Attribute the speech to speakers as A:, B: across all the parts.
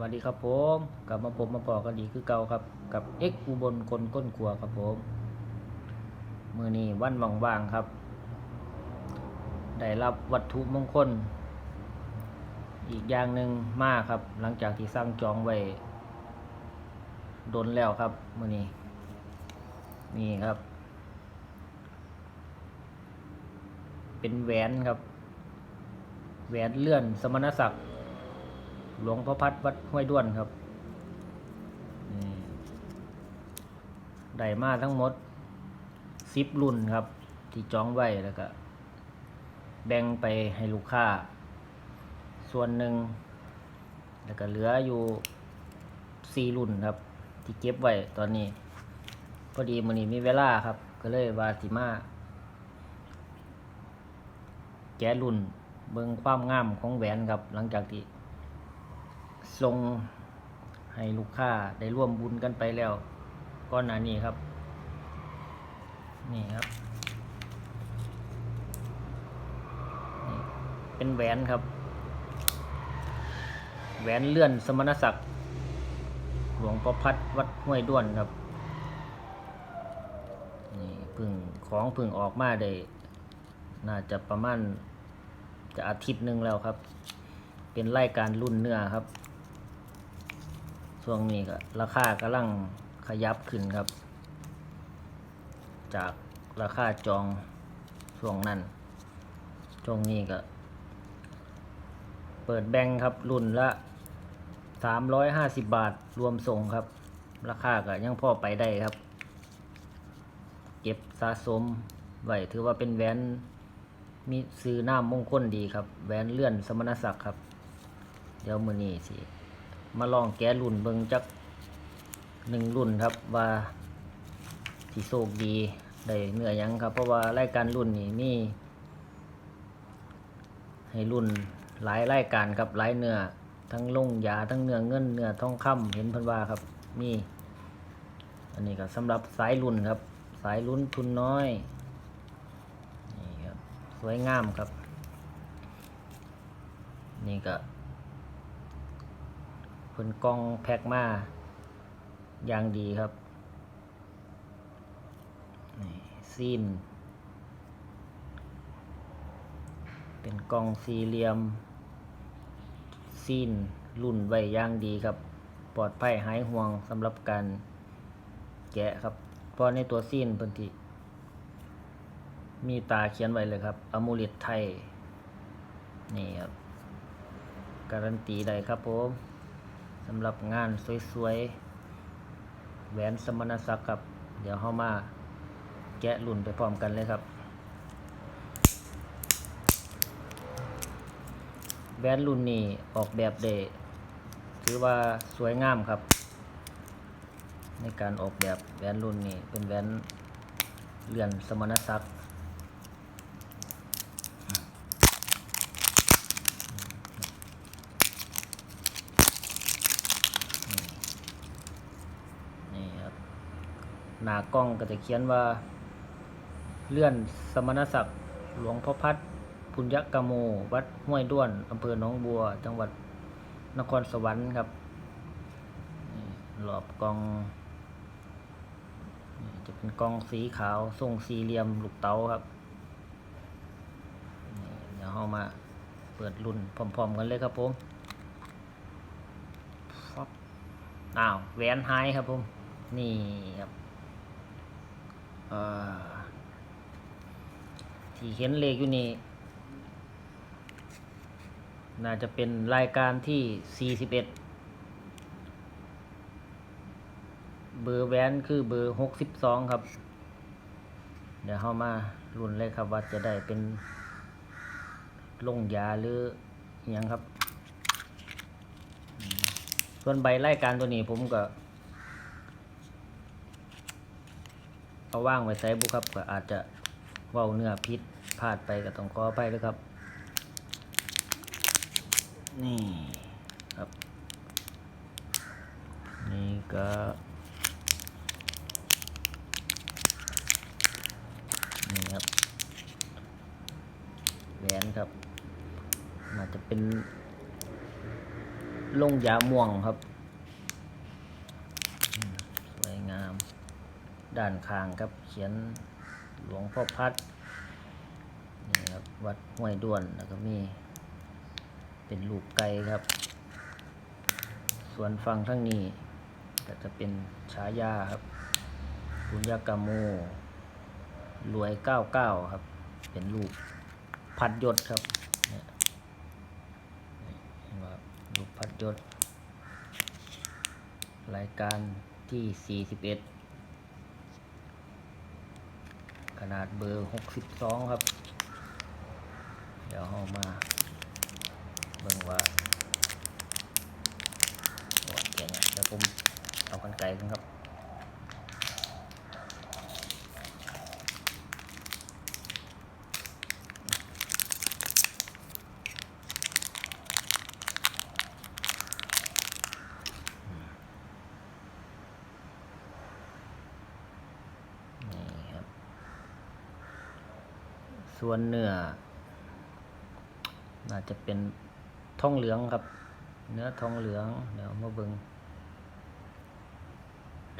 A: วัสดีครับผมกลับมาผมมาปอกันดีคือเก่าครับ กับเอ็กอุบลคนก้นครัวครับผมมือนี้วันว่างๆครับ ได้รับวัตถุมงคล อีกอย่างหนึ่งมากครับ หลังจากที่สร้างจองไว้โดนแล้วครับมือนี้นี่ครับ เป็นแหวนครับ แหวนเลื่อนสมณศักดิ์ หลวงพ่อพัดวัดห้วยด้วนครับได้มาทั้งหมดสิบรุ่นครับ ที่จองไว้แล้วก็ แบ่งไปให้ลูกค้า ส่วนหนึ่ง แล้วก็เหลืออยู่สี่รุ่นครับ ที่เก็บไว้ตอนนี้ พอดีมันนี้มีเวลาครับ ก็เลยวาสิมาแกะรุ่นเบิ่งความงามของแหวนครับ หลังจากที่ ส่งให้ลูกค้าได้ร่วมบุญกันไปแล้วก้อนหน้านี้ครับ นี่ครับนี่เป็นแหวนครับ แหวนเลื่อนสมณศักดิ์หลวงพ่อพัดวัดห้วยด้วนครับนี่พึ่งของพึ่งออกมาได้ น่าจะประมาณจะอาทิตย์หนึ่งแล้วครับ เป็นรายการรุ่นเนื้อครับ ช่วงนี้ก็ราคากำลังขยับขึ้นครับ จากราคาจองช่วงนั้นช่วงนี้ก็ เปิดแบงครับรุ่นละสามร้อยห้าสิบบาทรวมส่งครับ ราคาก็ยังพอไปได้ครับ เก็บสะสมไว้ถือว่าเป็นแหวนมีซื้อหน้ามงคลดีครับแหวนเลื่อนสมณศักดิ์ครับ เดี๋ยวมือนี้สิ มาลองแกะรุ่นเบิงจักหนึ่งรุ่นครับว่าสิโชคดีได้เนื้อยังครับ เพราะว่ารายการรุ่นนี้มีให้รุ่นหลายรายการครับหลายเนื้อทั้งลงยาทั้งเนื้อเงินเนื้อทองคำเห็นพันว่าครับมีอันนี้ก็สำหรับสายรุ่นครับ สายรุ่นทุนน้อยนี่ครับสวยงามครับ นี่ก็ เพิ่นกล้องแพ็กมาอย่างดีครับนี่ซีน เป็นกล้องสี่เหลี่ยม ซีนรุ่นไว้อย่างดีครับ ปลอดภัยหายห่วงสำหรับการแกะครับ เพราะในตัวซีนพิ่นที่มีตาเขียนไว้เลยครับอมูลิตไทย นี่ครับ การันตีได้ครับผม สำหรับงานสวยๆแหวนสมณศักดิ์ครับ เดี๋ยวเข้ามาแกะรุ่นไปพร้อมกันเลยครับ แหวนรุ่นนี้ออกแบบเดถือว่าสวยงามครับ ในการออกแบบแหวนรุ่นนี้เป็นแหวนเลื่อนสมณศักดิ์ นี่ครับ หน้ากล้องก็จะเขียนว่า เลื่อนสมณศักดิ์หลวงพ่อพัดพุญยกโม วัดห้วยด้วนอำเภอหนองบัว จังหวัดนครสวรรค์ครับนี่รอบกล้องจะเป็นกล้องสีขาวทรงสี่เหลี่ยมลูกเต๋าครับเดี๋ยวเรามาเปิดรุ่นพร้อมๆกันเลยครับผมอ้าวแหวนหายครับผม นี่ครับ ที่เห็นเลขอยู่นี่ น่าจะเป็นรายการที่ 41 เบอร์แวนคือเบอร์ 62 ครับ เดี๋ยวเข้ามารุ่นเลยครับว่าจะได้เป็นลงยาหรืออยังครับ ส่วนใบรายการตัวนี้ผมก็ เอาว่างไว้ใส่บุครับก็อาจจะว้าเนื้อพิษพลาดไปก็ต้องขออภัยด้วยครับ นี่ครับ นี่ก็นี่ครับแหวนครับน่าจะเป็นลงยาม่วงครับอืมสวยงาม ด้านข้างครับเขียนหลวงพ่อพัดนี่ครับวัดห้วยด้วนแล้วก็มีเป็นลูกไก่ครับ ส่วนฝั่งทั้งนี้ก็จะเป็นฉายาครับบุญยากาโมรวยเก้าเก้าครับ เป็นลูกพัดยศครับเนี่ยเห็นไหมครับลูกพัดยศ รายการที่ 41 ข นาดเบอร์62ครับ เดี๋ยวเอามาเบิ่งว่าโอ้ยเก่งอ่ยเดี๋ยวผมเอากันไกลกันครับ นี่ครับ ส่วนเนื้อน่าจะเป็นทองเหลืองครับ เนื้อทองเหลืองเดี๋ยวมาเบิง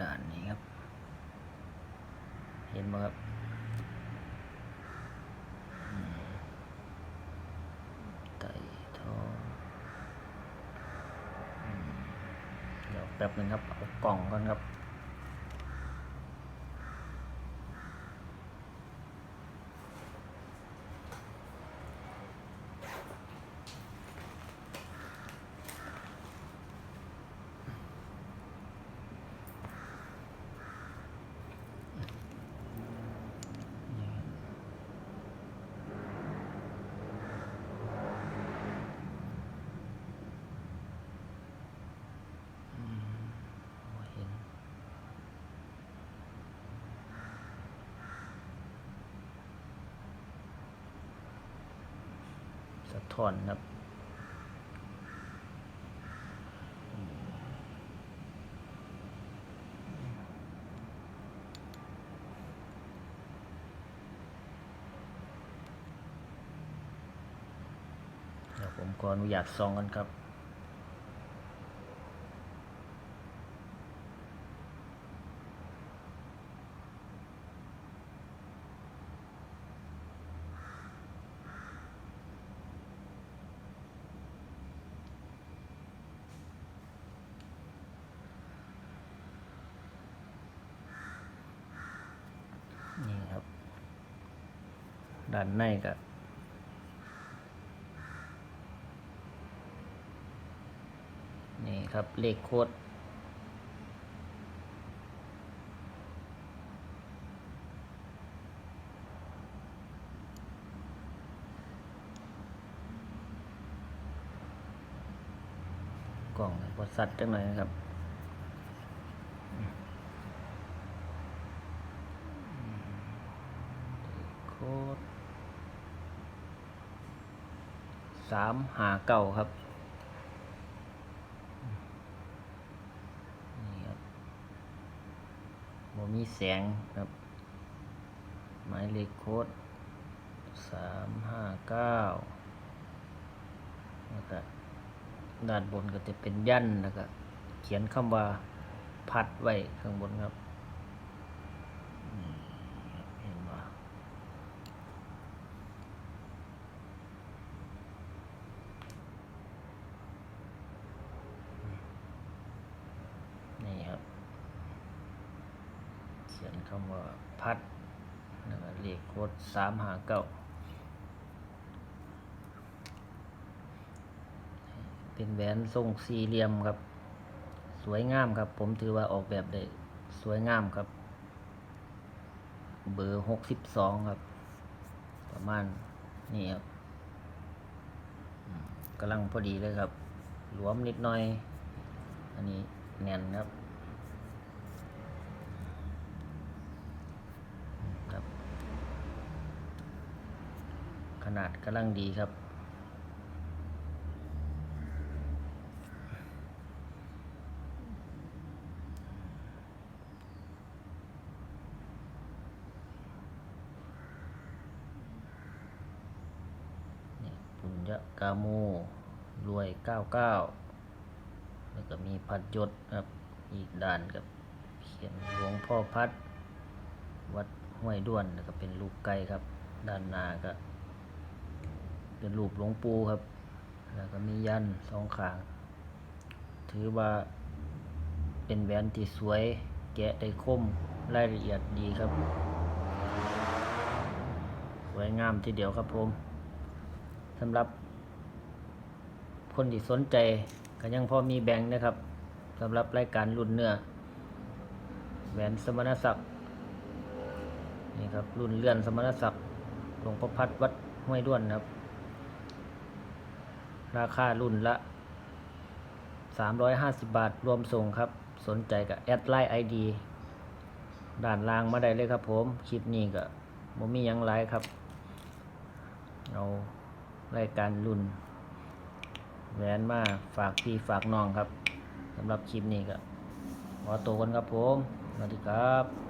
A: ด้านนี้ครับ เห็นไหมครับไต่ทองเดี๋ยวแป๊บหนึงครับเอากล่องก่อนครับเห็นสะ ทอนครับ เดี๋ยวผมขออนุญาตซองกันครับ นี่ครับ ด้านในก็นี่ครับเลขโค้ดกล่องบดสัตว์จังหน่อยนะครับ โค้ดสาม หาเก่าครับนี่ครับมีแสงครับ หมายเลขโค้ดสามห้าเก้าแล้วก็ด้านบนก็จะเป็นยันแล้วก็เขียนคำว่าพัดไว้ข้างบนครับอืมเห็นว่า นี่ครับ เขียนคำว่าพัดแล้วก็เลขโค้ดสามหาเก้าเป็นแหวนทรงสี่เหลี่ยมครับ สวยงามครับ ผมถือว่าออกแบบได้สวยงามครับ เบอร์หกสิบสองครับ ประมาณนี่ครับกำลังพอดีเลยครับ หลวมนิดหน่อย อันนี้แน่นครับ ขนา ดกำลังดีครับ ปุญญกาโมรวยเก้าเก้าแล้วก็มีพัดยศครับ อีกด้านกับเขียนหลวงพ่อพัด วัดห้วยด้วนแล้วก็เป็นรูปไก่ครับ ด้านหน้าก็ เป็นรูปหลวงปู่ครับ แล้วก็มียันสองขาง ถือว่าเป็นแหวนที่สวย แกะได้คมรายละเอียดดีครับ สวยงามทีเดียวครับผมสำหรับคนที่สนใจก็ยังพอมีแบ่งนะครับสำหรับรายการรุ่นเนื้อแหวนสมณศักดิ์นี่ครับรุ่นเลื่อนสมณศักดิ์หลวงพ่อพัดวัดห้วยด้วนครับ ราคารุ่นละ 350 บาท รวมส่งครับ สนใจกับแอดไลน์ไอดีด้านล่างมาได้เลยครับผม คลิปนี้ก็บ่มียังไลครับ เอารายการรุ่นแหวนมาฝากพี่ฝากน้องครับสำหรับคลิปนี้ก็ขอตัวกันครับผม สวัสดีครับ